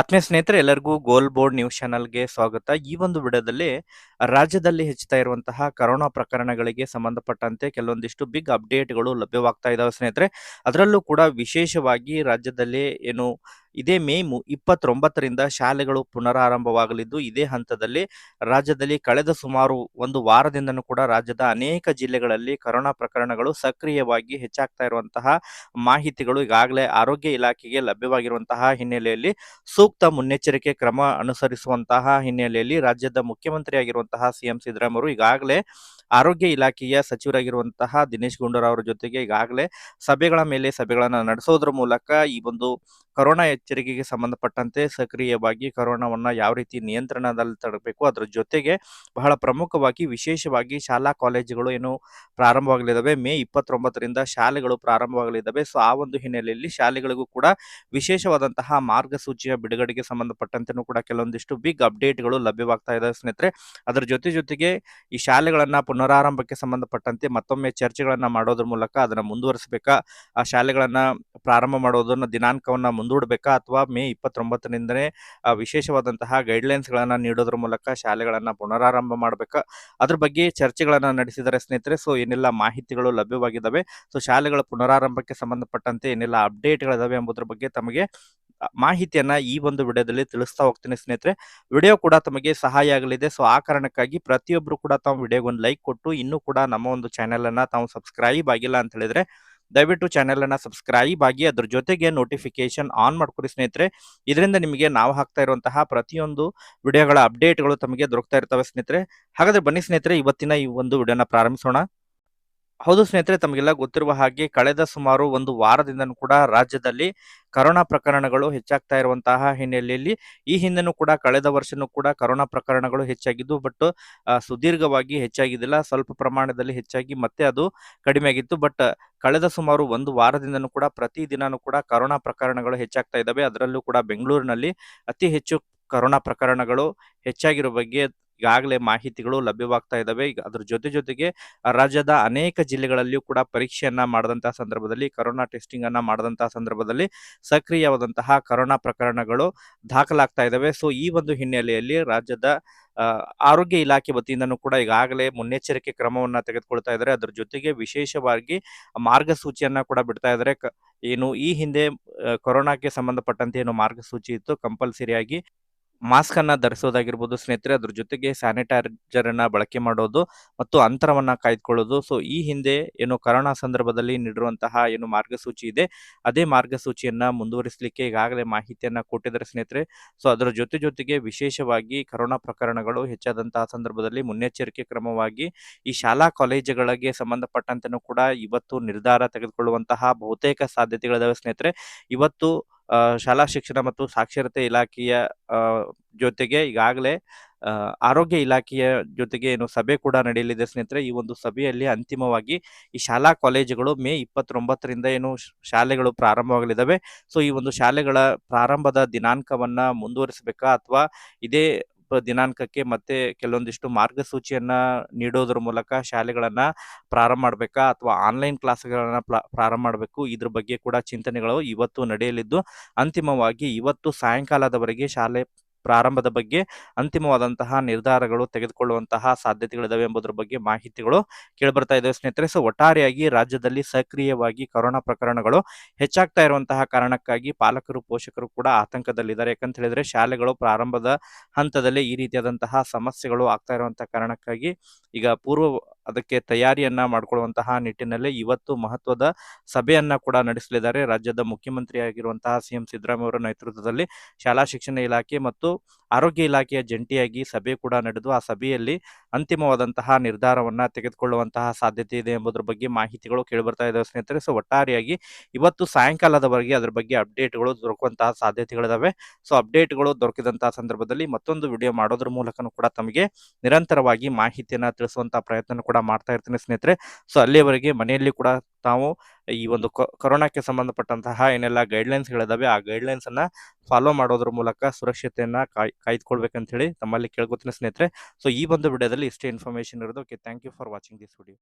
ಆತ್ಮೀಯ ಸ್ನೇಹಿತರೆ, ಎಲ್ಲರಿಗೂ ಗೋಲ್ ಬೋರ್ಡ್ ನ್ಯೂಸ್ ಚಾನಲ್ಗೆ ಸ್ವಾಗತ. ಈ ಒಂದು ವಿಡಿಯೋದಲ್ಲಿ ರಾಜ್ಯದಲ್ಲಿ ಹೆಚ್ಚುತ್ತಾ ಇರುವಂತಹ ಕರೋನಾ ಪ್ರಕರಣಗಳಿಗೆ ಸಂಬಂಧಪಟ್ಟಂತೆ ಕೆಲವೊಂದಿಷ್ಟು ಬಿಗ್ ಅಪ್ಡೇಟ್ಗಳು ಲಭ್ಯವಾಗ್ತಾ ಇದಾವೆ ಸ್ನೇಹಿತರೆ. ಅದರಲ್ಲೂ ಕೂಡ ವಿಶೇಷವಾಗಿ ರಾಜ್ಯದಲ್ಲಿ ಏನು ಇದೇ ಮೇ ಮು, ಇಪ್ಪತ್ತೊಂಬತ್ತರಿಂದ ಶಾಲೆಗಳು ಪುನರಾರಂಭವಾಗಲಿದ್ದು, ಇದೇ ಹಂತದಲ್ಲಿ ರಾಜ್ಯದಲ್ಲಿ ಕಳೆದ ಸುಮಾರು ಒಂದು ವಾರದಿಂದನೂ ಕೂಡ ರಾಜ್ಯದ ಅನೇಕ ಜಿಲ್ಲೆಗಳಲ್ಲಿ ಕೊರೋನಾ ಪ್ರಕರಣಗಳು ಸಕ್ರಿಯವಾಗಿ ಹೆಚ್ಚಾಗ್ತಾ ಇರುವಂತಹ ಮಾಹಿತಿಗಳು ಈಗಾಗಲೇ ಆರೋಗ್ಯ ಇಲಾಖೆಗೆ ಲಭ್ಯವಾಗಿರುವಂತಹ ಹಿನ್ನೆಲೆಯಲ್ಲಿ ಸೂಕ್ತ ಮುನ್ನೆಚ್ಚರಿಕೆ ಕ್ರಮ ಅನುಸರಿಸುವಂತಹ ಹಿನ್ನೆಲೆಯಲ್ಲಿ ರಾಜ್ಯದ ಮುಖ್ಯಮಂತ್ರಿಯಾಗಿರುವಂತಹ ಸಿಎಂ ಸಿದ್ದರಾಮಯ್ಯ ಈಗಾಗಲೇ ಆರೋಗ್ಯ ಇಲಾಖೆಯ ಸಚಿವರಾಗಿರುವಂತಹ ದಿನೇಶ್ ಗುಂಡೂರಾವ್ ಅವರ ಜೊತೆಗೆ ಈಗಾಗಲೇ ಸಭೆಗಳ ಮೇಲೆ ಸಭೆಗಳನ್ನು ನಡೆಸೋದ್ರ ಮೂಲಕ ಈ ಒಂದು ಕೊರೋನಾ ಎಚ್ಚರಿಕೆಗೆ ಸಂಬಂಧಪಟ್ಟಂತೆ ಸಕ್ರಿಯವಾಗಿ ಕೊರೋನಾವನ್ನು ಯಾವ ರೀತಿ ನಿಯಂತ್ರಣದಲ್ಲಿ ತಡಬೇಕು, ಅದರ ಜೊತೆಗೆ ಬಹಳ ಪ್ರಮುಖವಾಗಿ ವಿಶೇಷವಾಗಿ ಶಾಲಾ ಕಾಲೇಜುಗಳು ಏನು ಪ್ರಾರಂಭವಾಗಲಿದ್ದಾವೆ, ಮೇ ಇಪ್ಪತ್ತೊಂಬತ್ತರಿಂದ ಶಾಲೆಗಳು ಪ್ರಾರಂಭವಾಗಲಿದ್ದಾವೆ. ಸೊ, ಆ ಒಂದು ಹಿನ್ನೆಲೆಯಲ್ಲಿ ಶಾಲೆಗಳಿಗೂ ಕೂಡ ವಿಶೇಷವಾದಂತಹ ಮಾರ್ಗಸೂಚಿಯ ಬಿಡುಗಡೆಗೆ ಸಂಬಂಧಪಟ್ಟಂತೆನೂ ಕೂಡ ಕೆಲವೊಂದಿಷ್ಟು ಬಿಗ್ ಅಪ್ಡೇಟ್ಗಳು ಲಭ್ಯವಾಗ್ತಾ ಇದ್ದಾವೆ ಸ್ನೇಹಿತರೆ. ಅದರ ಜೊತೆ ಜೊತೆಗೆ ಈ ಶಾಲೆಗಳನ್ನ ಪುನರಾರಂಭಕ್ಕೆ ಸಂಬಂಧಪಟ್ಟಂತೆ ಮತ್ತೊಮ್ಮೆ ಚರ್ಚೆಗಳನ್ನ ಮಾಡೋದ್ರ ಮೂಲಕ ಅದನ್ನ ಮುಂದುವರಿಸಬೇಕಾ, ಆ ಶಾಲೆಗಳನ್ನ ಪ್ರಾರಂಭ ಮಾಡೋದನ್ನ ದಿನಾಂಕವನ್ನ ಮುಂದೂಡಬೇಕಾ ಅಥವಾ ಮೇ ಇಪ್ಪತ್ತೊಂಬತ್ತರಿಂದನೇ ವಿಶೇಷವಾದಂತಹ ಗೈಡ್ಲೈನ್ಸ್ಗಳನ್ನು ನೀಡೋದ್ರ ಮೂಲಕ ಶಾಲೆಗಳನ್ನು ಪುನರಾರಂಭ ಮಾಡಬೇಕಾ? ಅದ್ರ ಬಗ್ಗೆ ಚರ್ಚೆಗಳನ್ನು ನಡೆಸಿದರೆ ಸ್ನೇಹಿತರೆ, ಸೊ, ಏನೆಲ್ಲ ಮಾಹಿತಿಗಳು ಲಭ್ಯವಾಗಿದ್ದಾವೆ ಸೊ, ಶಾಲೆಗಳ ಪುನರಾರಂಭಕ್ಕೆ ಸಂಬಂಧಪಟ್ಟಂತೆ ಏನೆಲ್ಲ ಅಪ್ಡೇಟ್ಗಳಿದಾವೆ ಎಂಬುದ್ರ ಬಗ್ಗೆ ತಮಗೆ ಮಾಹಿತಿಯನ್ನ ಈ ಒಂದು ವಿಡಿಯೋದಲ್ಲಿ ತಿಳಿಸ್ತಾ ಹೋಗ್ತೀನಿ ಸ್ನೇಹಿತರೆ. ವಿಡಿಯೋ ಕೂಡ ತಮಗೆ ಸಹಾಯ ಆಗಲಿದೆ. ಸೊ, ಆ ಕಾರಣಕ್ಕಾಗಿ ಪ್ರತಿಯೊಬ್ಬರು ಕೂಡ ತಾವು ವಿಡಿಯೋಗೆ ಒಂದು ಲೈಕ್ ಕೊಟ್ಟು, ಇನ್ನೂ ಕೂಡ ನಮ್ಮ ಒಂದು ಚಾನೆಲ್ ಅನ್ನ ತಾವು ಸಬ್ಸ್ಕ್ರೈಬ್ ಆಗಿಲ್ಲ ಅಂತ ಹೇಳಿದ್ರೆ ದಯವಿಟ್ಟು ಚಾನೆಲ್ ಅನ್ನ ಸಬ್ಸ್ಕ್ರೈಬ್ ಆಗಿ ಅದ್ರ ಜೊತೆಗೆ ನೋಟಿಫಿಕೇಶನ್ ಆನ್ ಮಾಡ್ಕೊಡಿ ಸ್ನೇಹಿತರೆ. ಇದರಿಂದ ನಿಮಗೆ ನಾವು ಹಾಕ್ತಾ ಇರುವಂತಹ ಪ್ರತಿಯೊಂದು ವಿಡಿಯೋಗಳ ಅಪ್ಡೇಟ್ಗಳು ತಮಗೆ ದೊರಕ್ತಾ ಇರ್ತವೆ ಸ್ನೇಹಿತರೆ. ಹಾಗಾದ್ರೆ ಬನ್ನಿ ಸ್ನೇಹಿತರೆ, ಇವತ್ತಿನ ಈ ಒಂದು ವಿಡಿಯೋನ ಪ್ರಾರಂಭಿಸೋಣ. ಹೌದು ಸ್ನೇಹಿತರೆ, ತಮಗೆಲ್ಲ ಗೊತ್ತಿರುವ ಹಾಗೆ ಕಳೆದ ಸುಮಾರು ಒಂದು ವಾರದಿಂದನೂ ಕೂಡ ರಾಜ್ಯದಲ್ಲಿ ಕರೋನಾ ಪ್ರಕರಣಗಳು ಹೆಚ್ಚಾಗ್ತಾ ಇರುವಂತಹ ಹಿನ್ನೆಲೆಯಲ್ಲಿ, ಈ ಹಿಂದೆನೂ ಕೂಡ ಕಳೆದ ವರ್ಷನೂ ಕೂಡ ಕರೋನಾ ಪ್ರಕರಣಗಳು ಹೆಚ್ಚಾಗಿದ್ದು, ಬಟ್ ಸುದೀರ್ಘವಾಗಿ ಹೆಚ್ಚಾಗಿದ್ದಿಲ್ಲ. ಸ್ವಲ್ಪ ಪ್ರಮಾಣದಲ್ಲಿ ಹೆಚ್ಚಾಗಿ ಮತ್ತೆ ಅದು ಕಡಿಮೆ ಆಗಿತ್ತು. ಬಟ್, ಕಳೆದ ಸುಮಾರು ಒಂದು ವಾರದಿಂದನೂ ಕೂಡ ಪ್ರತಿ ದಿನಾನೂ ಕೂಡ ಕರೋನಾ ಪ್ರಕರಣಗಳು ಹೆಚ್ಚಾಗ್ತಾ ಇದ್ದಾವೆ. ಅದರಲ್ಲೂ ಕೂಡ ಬೆಂಗಳೂರಿನಲ್ಲಿ ಅತಿ ಹೆಚ್ಚು ಕರೋನಾ ಪ್ರಕರಣಗಳು ಹೆಚ್ಚಾಗಿರೋ ಬಗ್ಗೆ ಈಗಾಗಲೇ ಮಾಹಿತಿಗಳು ಲಭ್ಯವಾಗ್ತಾ ಇದ್ದಾವೆ. ಈಗ ಅದ್ರ ಜೊತೆ ಜೊತೆಗೆ ರಾಜ್ಯದ ಅನೇಕ ಜಿಲ್ಲೆಗಳಲ್ಲಿಯೂ ಕೂಡ ಪರೀಕ್ಷೆಯನ್ನ ಮಾಡಿದಂತಹ ಸಂದರ್ಭದಲ್ಲಿ, ಕರೋನಾ ಟೆಸ್ಟಿಂಗ್ ಅನ್ನ ಮಾಡಿದಂತಹ ಸಂದರ್ಭದಲ್ಲಿ ಸಕ್ರಿಯವಾದಂತಹ ಕರೋನಾ ಪ್ರಕರಣಗಳು ದಾಖಲಾಗ್ತಾ ಇದ್ದಾವೆ. ಸೊ ಈ ಒಂದು ಹಿನ್ನೆಲೆಯಲ್ಲಿ ರಾಜ್ಯದ ಆರೋಗ್ಯ ಇಲಾಖೆ ವತಿಯಿಂದನೂ ಕೂಡ ಈಗಾಗಲೇ ಮುನ್ನೆಚ್ಚರಿಕೆ ಕ್ರಮವನ್ನ ತೆಗೆದುಕೊಳ್ತಾ ಇದ್ದಾರೆ. ಅದರ ಜೊತೆಗೆ ವಿಶೇಷವಾಗಿ ಮಾರ್ಗಸೂಚಿಯನ್ನ ಕೂಡ ಬಿಡ್ತಾ ಇದ್ದಾರೆ. ಏನು ಈ ಹಿಂದೆ ಕೊರೋನಾಕ್ಕೆ ಸಂಬಂಧಪಟ್ಟಂತೆ ಏನು ಮಾರ್ಗಸೂಚಿ ಇತ್ತು, ಕಂಪಲ್ಸರಿಯಾಗಿ ಮಾಸ್ಕ್ ಅನ್ನ ಧರಿಸೋದಾಗಿರ್ಬೋದು, ಸ್ನೇಹಿತರೆ, ಅದ್ರ ಜೊತೆಗೆ ಸ್ಯಾನಿಟೈಸರ್ ಅನ್ನ ಬಳಕೆ ಮಾಡೋದು ಮತ್ತು ಅಂತರವನ್ನ ಕಾಯ್ದುಕೊಳ್ಳೋದು. ಸೊ ಈ ಹಿಂದೆ ಏನು ಕರೋನಾ ಸಂದರ್ಭದಲ್ಲಿ ನೀಡಿರುವಂತಹ ಏನು ಮಾರ್ಗಸೂಚಿ ಇದೆ. ಅದೇ ಮಾರ್ಗಸೂಚಿಯನ್ನ ಮುಂದುವರಿಸಲಿಕ್ಕೆ ಈಗಾಗಲೇ ಮಾಹಿತಿಯನ್ನ ಕೊಟ್ಟಿದ್ದಾರೆ ಸ್ನೇಹಿತರೆ. ಸೊ ಅದರ ಜೊತೆ ಜೊತೆಗೆ ವಿಶೇಷವಾಗಿ ಕರೋನಾ ಪ್ರಕರಣಗಳು ಹೆಚ್ಚಾದಂತಹ ಸಂದರ್ಭದಲ್ಲಿ ಮುನ್ನೆಚ್ಚರಿಕೆ ಕ್ರಮವಾಗಿ ಈ ಶಾಲಾ ಕಾಲೇಜುಗಳಿಗೆ ಸಂಬಂಧಪಟ್ಟಂತೆನೂ ಕೂಡ ಇವತ್ತು ನಿರ್ಧಾರ ತೆಗೆದುಕೊಳ್ಳುವಂತಹ ಬಹುತೇಕ ಸಾಧ್ಯತೆಗಳಿದಾವೆ ಸ್ನೇಹಿತರೆ. ಇವತ್ತು ಶಾಲಾ ಶಿಕ್ಷಣ ಮತ್ತು ಸಾಕ್ಷರತೆ ಇಲಾಖೆಯ ಜೊತೆಗೆ ಈಗಾಗಲೇ ಆರೋಗ್ಯ ಇಲಾಖೆಯ ಜೊತೆಗೆ ಏನು ಸಭೆ ಕೂಡ ನಡೆಯಲಿದೆ ಸ್ನೇಹಿತರೆ. ಈ ಒಂದು ಸಭೆಯಲ್ಲಿ ಅಂತಿಮವಾಗಿ ಈ ಶಾಲಾ ಕಾಲೇಜುಗಳು ಮೇ ಇಪ್ಪತ್ತೊಂಬತ್ತರಿಂದ ಏನು ಶಾಲೆಗಳು ಪ್ರಾರಂಭವಾಗಲಿದ್ದಾವೆ. ಸೊ, ಈ ಒಂದು ಶಾಲೆಗಳ ಪ್ರಾರಂಭದ ದಿನಾಂಕವನ್ನ ಮುಂದುವರಿಸಬೇಕಾ ಅಥವಾ ಇದೇ ದಿನಾಂಕಕ್ಕೆ ಮತ್ತೆ ಕೆಲವೊಂದಿಷ್ಟು ಮಾರ್ಗಸೂಚಿಯನ್ನ ನೀಡೋದ್ರ ಮೂಲಕ ಶಾಲೆಗಳನ್ನ ಪ್ರಾರಂಭ ಮಾಡಬೇಕಾ ಅಥವಾ ಆನ್ಲೈನ್ ಕ್ಲಾಸ್ಗಳನ್ನ ಪ್ರಾರಂಭ ಮಾಡಬೇಕು? ಇದ್ರ ಬಗ್ಗೆ ಕೂಡ ಚಿಂತನೆಗಳು ಇವತ್ತು ನಡೆಯಲಿದ್ದು, ಅಂತಿಮವಾಗಿ ಇವತ್ತು ಸಾಯಂಕಾಲದವರೆಗೆ ಶಾಲೆ ಪ್ರಾರಂಭದ ಬಗ್ಗೆ ಅಂತಿಮವಾದಂತಹ ನಿರ್ಧಾರಗಳು ತೆಗೆದುಕೊಳ್ಳುವಂತಹ ಸಾಧ್ಯತೆಗಳಿದಾವೆ ಎಂಬುದರ ಬಗ್ಗೆ ಮಾಹಿತಿಗಳು ಕೇಳಿಬರ್ತಾ ಇದ್ದಾವೆ ಸ್ನೇಹಿತರೆ. ಸೊ ಒಟ್ಟಾರೆಯಾಗಿ ರಾಜ್ಯದಲ್ಲಿ ಸಕ್ರಿಯವಾಗಿ ಕೊರೋನಾ ಪ್ರಕರಣಗಳು ಹೆಚ್ಚಾಗ್ತಾ ಇರುವಂತಹ ಕಾರಣಕ್ಕಾಗಿ ಪಾಲಕರು, ಪೋಷಕರು ಕೂಡ ಆತಂಕದಲ್ಲಿದ್ದಾರೆ. ಯಾಕಂತ ಹೇಳಿದ್ರೆ ಶಾಲೆಗಳು ಪ್ರಾರಂಭದ ಹಂತದಲ್ಲಿ ಈ ರೀತಿಯಾದಂತಹ ಸಮಸ್ಯೆಗಳು ಆಗ್ತಾ ಇರುವಂತಹ ಕಾರಣಕ್ಕಾಗಿ ಈಗ ಪೂರ್ವ ಅದಕ್ಕೆ ತಯಾರಿಯನ್ನ ಮಾಡಿಕೊಳ್ಳುವಂತಹ ನಿಟ್ಟಿನಲ್ಲಿ ಇವತ್ತು ಮಹತ್ವದ ಸಭೆಯನ್ನ ಕೂಡ ನಡೆಸಲಿದ್ದಾರೆ. ರಾಜ್ಯದ ಮುಖ್ಯಮಂತ್ರಿಯಾಗಿರುವಂತಹ ಸಿಎಂ ಸಿದ್ದರಾಮಯ್ಯ ಅವರ ನೇತೃತ್ವದಲ್ಲಿ ಶಾಲಾ ಶಿಕ್ಷಣ ಇಲಾಖೆ ಮತ್ತು ಆರೋಗ್ಯ ಇಲಾಖೆಯ ಜಂಟಿಯಾಗಿ ಸಭೆ ಕೂಡ ನಡೆದು ಆ ಸಭೆಯಲ್ಲಿ ಅಂತಿಮವಾದಂತಹ ನಿರ್ಧಾರವನ್ನ ತೆಗೆದುಕೊಳ್ಳುವಂತಹ ಸಾಧ್ಯತೆ ಇದೆ ಎಂಬುದರ ಬಗ್ಗೆ ಮಾಹಿತಿಗಳು ಕೇಳಿಬರ್ತಾ ಇದ್ದಾವೆ ಸ್ನೇಹಿತರೆ. ಸೊ ಒಟ್ಟಾರೆಯಾಗಿ ಇವತ್ತು ಸಾಯಂಕಾಲದವರೆಗೆ ಅದರ ಬಗ್ಗೆ ಅಪ್ಡೇಟ್ಗಳು ದೊರಕುವಂತಹ ಸಾಧ್ಯತೆಗಳಿದಾವೆ. ಸೊ ಅಪ್ಡೇಟ್ಗಳು ದೊರಕಿದಂತಹ ಸಂದರ್ಭದಲ್ಲಿ ಮತ್ತೊಂದು ವಿಡಿಯೋ ಮಾಡೋದ್ರ ಮೂಲಕನೂ ಕೂಡ ತಮಗೆ ನಿರಂತರವಾಗಿ ಮಾಹಿತಿಯನ್ನ ತಿಳಿಸುವಂತಹ ಪ್ರಯತ್ನ ಕೂಡ ಮಾಡ್ತಾ ಇರ್ತೀನಿ ಸ್ನೇಹಿತರೆ. ಸೊ ಅಲ್ಲಿಯವರೆಗೆ ಮನೆಯಲ್ಲಿ ಕೂಡ ತಾವು ಈ ಒಂದು ಕೊರೋನಾಕ್ಕೆ ಸಂಬಂಧಪಟ್ಟಂತಹ ಏನೆಲ್ಲ ಗೈಡ್ಲೈನ್ಸ್ಗಳಿದಾವೆ ಆ ಗೈಡ್ಲೈನ್ಸ್ ಅನ್ನ ಫಾಲೋ ಮಾಡೋದ್ರ ಮೂಲಕ ಸುರಕ್ಷತೆಯನ್ನ ಕಾಯ್ ಕಾಯ್ದುಕೊಳ್ಬೇಕಂತ ಹೇಳಿ ತಮ್ಮಲ್ಲಿ ಕೇಳ್ಕೊತೀನಿ ಸ್ನೇಹಿತರೆ. ಸೊ ಈ ಒಂದು ವಿಡಿಯೋದಲ್ಲಿ ಇಷ್ಟೇ ಇನ್ಫಾರ್ಮೇಶನ್ ಇರೋದು. Okay thank you for watching this video